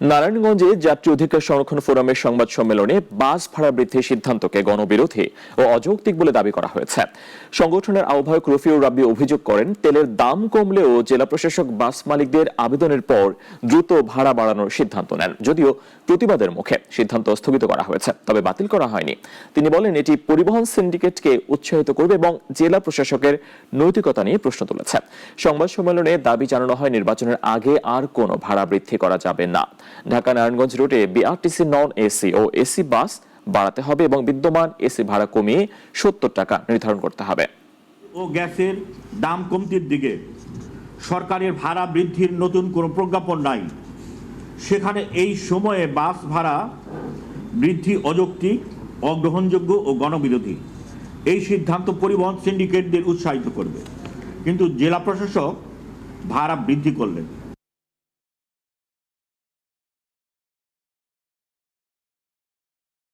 নারায়ণগঞ্জে যাত্রী অধিকার সংরক্ষণ ফোরামের সংবাদ সম্মেলনে বাস ভাড়া বৃদ্ধির সিদ্ধান্তকে গণবিরোধী ও অযৌক্তিক বলে দাবি করা হয়েছে। সংগঠনের আহ্বায়ক রফিউর রাব্বি অভিযোগ করেন, তেলের দাম কমলেও জেলা প্রশাসক বাস মালিকদের আবেদনের পর দ্রুত ভাড়া বাড়ানোর সিদ্ধান্ত নেন। যদিও প্রতিবাদের মুখে সিদ্ধান্ত স্থগিত করা হয়েছে, তবে বাতিল করা হয়নি। তিনি বলেন, এটি পরিবহন সিন্ডিকেটকে উৎসাহিত করবে এবং জেলা প্রশাসকের নৈতিকতা নিয়ে প্রশ্ন তুলেছে। সংবাদ সম্মেলনে দাবি জানানো হয়, নির্বাচনের আগে আর কোনো ভাড়া বৃদ্ধি করা যাবে না। ঢাকা নারায়ণগঞ্জ রুটে বিআরটিসি নন এসি ও এসি বাস বাড়াতে হবে এবং বিদ্যমান এসি ভাড়া কমিয়ে সত্তর টাকা নির্ধারণ করতে হবে। ও গ্যাসের দাম কমতির দিকে সরকারের ভাড়া বৃদ্ধির নতুন কোনো প্রজ্ঞাপন নাই। সেখানে এই সময়ে বাস ভাড়া বৃদ্ধি অযৌক্তিক, অগ্রহণযোগ্য ও গণবিরোধী। এই সিদ্ধান্ত পরিবহন সিন্ডিকেটদের উৎসাহিত করবে। কিন্তু জেলা প্রশাসক ভাড়া বৃদ্ধি করলেন।